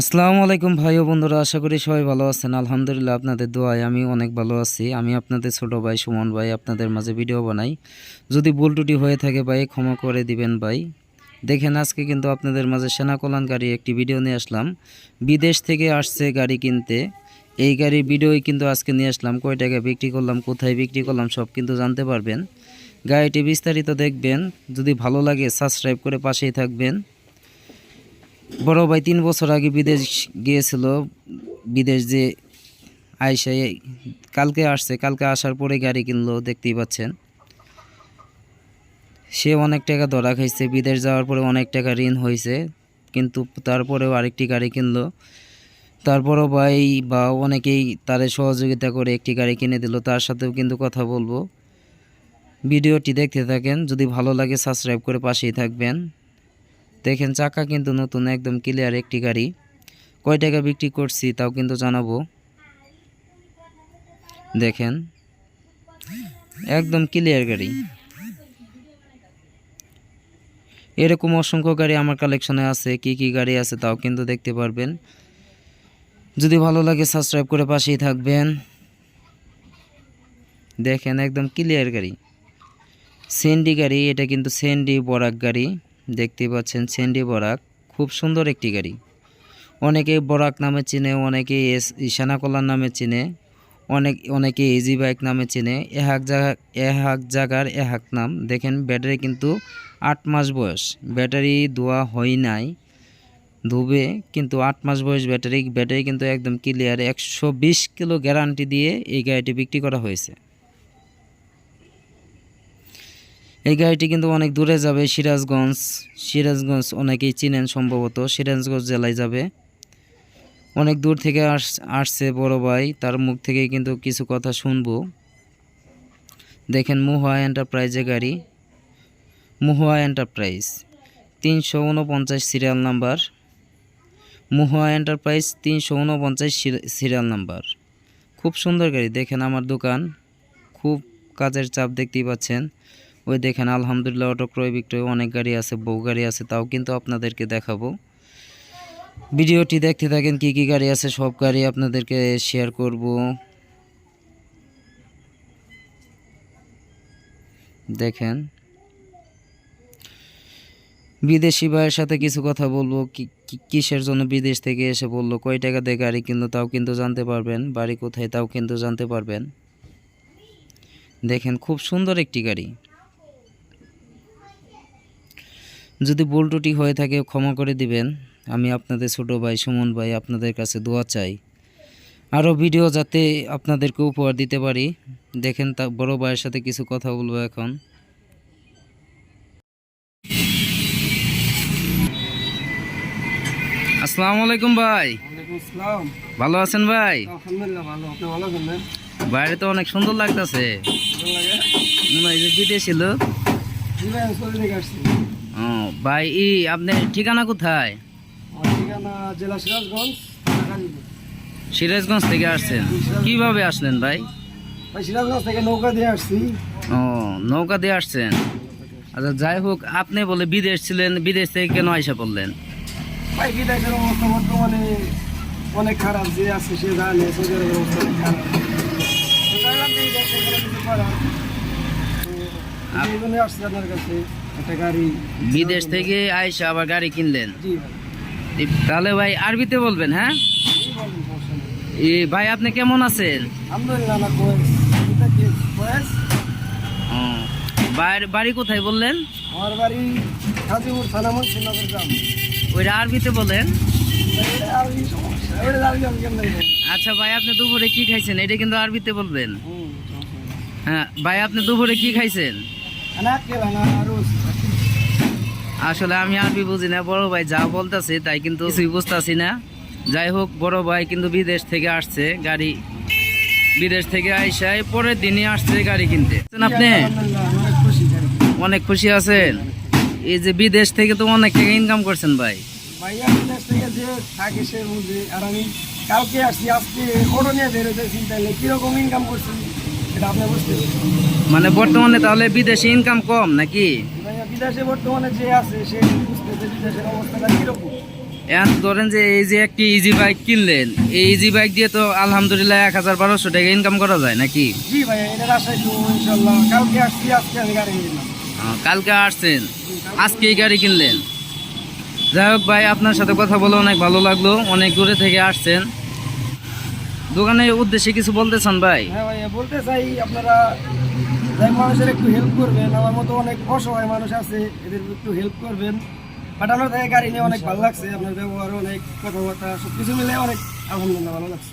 আসসালামু আলাইকুম ভাই ও বন্ধুরা, আশা করি সবাই ভালো আছেন। আলহামদুলিল্লাহ আপনাদের দোয়ায় আমি অনেক ভালো আছি। আমি আপনাদের ছোট ভাই সুমন ভাই আপনাদের মাঝে ভিডিও বানাই। যদি ভুল টুটি হয়ে থাকে ভাই, ক্ষমা করে দিবেন ভাই। দেখেন, আজকে কিন্তু আপনাদের মাঝে সেনা কল্যাণকারী একটি ভিডিও নিয়ে আসলাম। বিদেশ থেকে আসছে গাড়ি কিনতে। এই গাড়ির ভিডিওই কিন্তু আজকে নিয়ে আসলাম। কয় টাকা বিক্রি করলাম, কোথায় বিক্রি করলাম, সব কিন্তু জানতে পারবেন। গাড়িটি বিস্তারিত দেখবেন। যদি ভালো লাগে, সাবস্ক্রাইব করে পাশেই থাকবেন। বড় ভাই তিন বছর আগে বিদেশ গিয়েছিল, বিদেশ যে এই- কালকে আসছে, কালকে আসার পরে গাড়ি কিনলো, দেখতেই পাচ্ছেন। সে অনেক টাকা ধরা খাইছে, বিদেশ যাওয়ার পরে অনেক টাকা ঋণ হয়েছে কিন্তু তারপরেও আরেকটি গাড়ি কিনলো। তারপরও ভাই বা অনেকেই তারে সহযোগিতা করে একটি গাড়ি কিনে দিল, তার সাথেও কিন্তু কথা বলব। ভিডিওটি দেখতে থাকেন, যদি ভালো লাগে সাবস্ক্রাইব করে পাশেই থাকবেন। দেখেন চাকা কিন্তু নতুন, একদম ক্লিয়ার একটি গাড়ি। কয় টাকা বিক্রি করছি তাও কিন্তু জানাব। দেখেন, একদম ক্লিয়ার গাড়ি। এরকম অসংখ্য গাড়ি আমার কালেকশনে আছে, কি কি গাড়ি আছে তাও কিন্তু দেখতে পারবেন। যদি ভালো লাগে সাবস্ক্রাইব করে পাশেই থাকবেন। দেখেন, একদম ক্লিয়ার গাড়ি। সেন্ডি গাড়ি, এটা কিন্তু সেন্ডি বরাক গাড়ি। দেখতে পাচ্ছেন সেন্ডি বরাক, খুব সুন্দর একটি গাড়ি। অনেকে বরাক নামে চিনে, অনেকে এস ইশানা কল্যাণ নামে চিনে, অনেক অনেকে ইজি বাইক নামে চিনে। এহাক জায়গা এহাক জায়গার এহাক নাম। দেখেন, ব্যাটারি কিন্তু আট মাস বয়স। ব্যাটারি ধোয়া হয় নাই, ধুবে, কিন্তু আট মাস বয়স ব্যাটারি ব্যাটারি কিন্তু একদম ক্লিয়ার একশো বিশ কিলো গ্যারান্টি দিয়ে এই গাড়িটি বিক্রি করা হয়েছে। এই গাড়িটি কিন্তু অনেক দূরে যাবে, সিরাজগঞ্জ। সিরাজগঞ্জ অনেকেই চিনেন সম্ভবত, সিরাজগঞ্জ জেলায় যাবে। অনেক দূর থেকে আস, আসছে বড় ভাই, তার মুখ থেকেই কিন্তু কিছু কথা শুনব। দেখেন মুহুয়া এন্টারপ্রাইজে গাড়ি। মুহুয়া এন্টারপ্রাইজ, তিনশো উনপঞ্চাশ সিরিয়াল নাম্বার। মুহুয়া এন্টারপ্রাইজ, তিনশো উনপঞ্চাশ সিরিয়াল নাম্বার। খুব সুন্দর গাড়ি, দেখেন আমার দোকান। খুব কাজের চাপ দেখতেই পাচ্ছেন। ওই দেখেন, আলহামদুলিল্লাহ অটো ক্রয় বিক্রয় অনেক গাড়ি আছে বউ গাড়ি আছে, তাও কিন্তু আপনাদেরকে দেখাবো। ভিডিওটি দেখতে থাকেন কি কি গাড়ি আছে, সব গাড়ি আপনাদেরকে শেয়ার করব। দেখেন, বিদেশি ভাইয়ের সাথে কিছু কথা বলব কিসের জন্য বিদেশ থেকে এসে বলল, কয় টাকা দিয়ে গাড়ি কিনলো তাও কিন্তু জানতে পারবেন, বাড়ি কোথায় তাও কিন্তু জানতে পারবেন। দেখেন, খুব সুন্দর একটি গাড়ি। যদি ভুল ত্রুটি হয়ে থাকে ক্ষমা করে দিবেন। আমি আপনাদের ছোট ভাই সুমন ভাই আপনাদের কাছে দোয়া চাই। আরও ভিডিও যাতে আপনাদেরকে উপহার দিতে পারি। দেখেন তা বড় ভাইয়ের সাথে কিছু কথা বলব এখন। আসসালামু আলাইকুম ভাই। ভালো আছেন ভাই? বাইরে তো অনেক সুন্দর লাগতেছে। মনে হয় যে বিদেশি লোক। ভাই ই আপনার ঠিকানা কোথায়? ঠিকানা জেলা সিরাজগঞ্জ সিরাজগঞ্জ থেকে আসছেন। কীভাবে আসলেন ভাই? ভাই সিরাজগঞ্জ থেকে নৌকা দিয়ে আসছি। ও নৌকা দিয়ে আসছেন? আচ্ছা যাই হোক আপনি বলে বিদেশ ছিলেন বিদেশ থেকে কেন আইসা পড়লেন? ভাই বিদেশের অবস্থা বর্তমানে অনেক খারাপ যে আছে সে জানে সৌদি আরবের অবস্থা অনেক খারাপ। আসছি আপনার কাছে। একটা গাড়ি বিদেশ থেকে আইসা আবার গাড়ি কিনলেন? তাহলে ভাই আরবিতে বলবেন হ্যাঁ? ভাই আপনি কেমন আছেন? বাড়ি কোথায় বললেন? আমার বাড়ি গাজীপুর থানা মন্ত্রীনগর গ্রাম। ওইটা আরবিতে বলেন। আচ্ছা ভাই আপনি দুপুরে কি খাইছেন? এটা কিন্তু আরবিতে বলবেন। হ্যাঁ ভাই আপনি দুপুরে কি খাইছেন? আনা ভাঙা রোজ আসলে আমি আরবি বুঝি না বড় ভাই যা বলতেছে তাই কিন্তু কিছুই বুঝতেছি না। যাই হোক বড় ভাই কিন্তু বিদেশ থেকে আসছে গাড়ি বিদেশ থেকে আইসায় পরের দিনই আসছে গাড়ি কিনতে। আপনি? অনেক খুশি আছেন? এই যে বিদেশ থেকে তো অনেক টাকা ইনকাম করছেন ভাই। কালকে আসছি আজকে অটো নিয়ে বেরোতেছি তাহলে কীরকম ইনকাম করছি এটা আপনি বুঝতে মানে বর্তমানে তাহলে বিদেশে ইনকাম কম নাকি? বিদেশে বর্তমানে যে আছে সে বুঝতেছে বিদেশের অবস্থাটা কীরকম? এখন ধরেন যে এই যে একটি ইজি বাইক কিনলেন এই ইজি বাইক দিয়ে তো আলহামদুলিল্লাহ এক হাজার বারোশো টাকা ইনকাম করা যায় নাকি? জি ভাই এটার আশায় ইনশাল্লাহ। কালকে আসছি আজকে আমি গাড়ি নিয়ে কালকে আসছেন? আজকে এই গাড়ি কিনলেন? যাই হোক ভাই আপনার সাথে কথা বলে অনেক ভালো লাগল। অনেক দূরে থেকে আসছেন। দোকানের উদ্দেশ্যে কিছু বলতে চান ভাই? হ্যাঁ ভাই বলতে চাই আপনারা যাই মানুষের একটু হেল্প করবেন, আমার মতো অনেক অসহায় মানুষ আছে, এদের একটু হেল্প করবেন পাঠানোর থেকে গাড়ি নিয়ে অনেক ভালো লাগছে, আপনার ব্যবহার, অনেক কথাবার্তা সব কিছু মিলে অনেক আলহামদুলিল্লাহ ভালো লাগছে।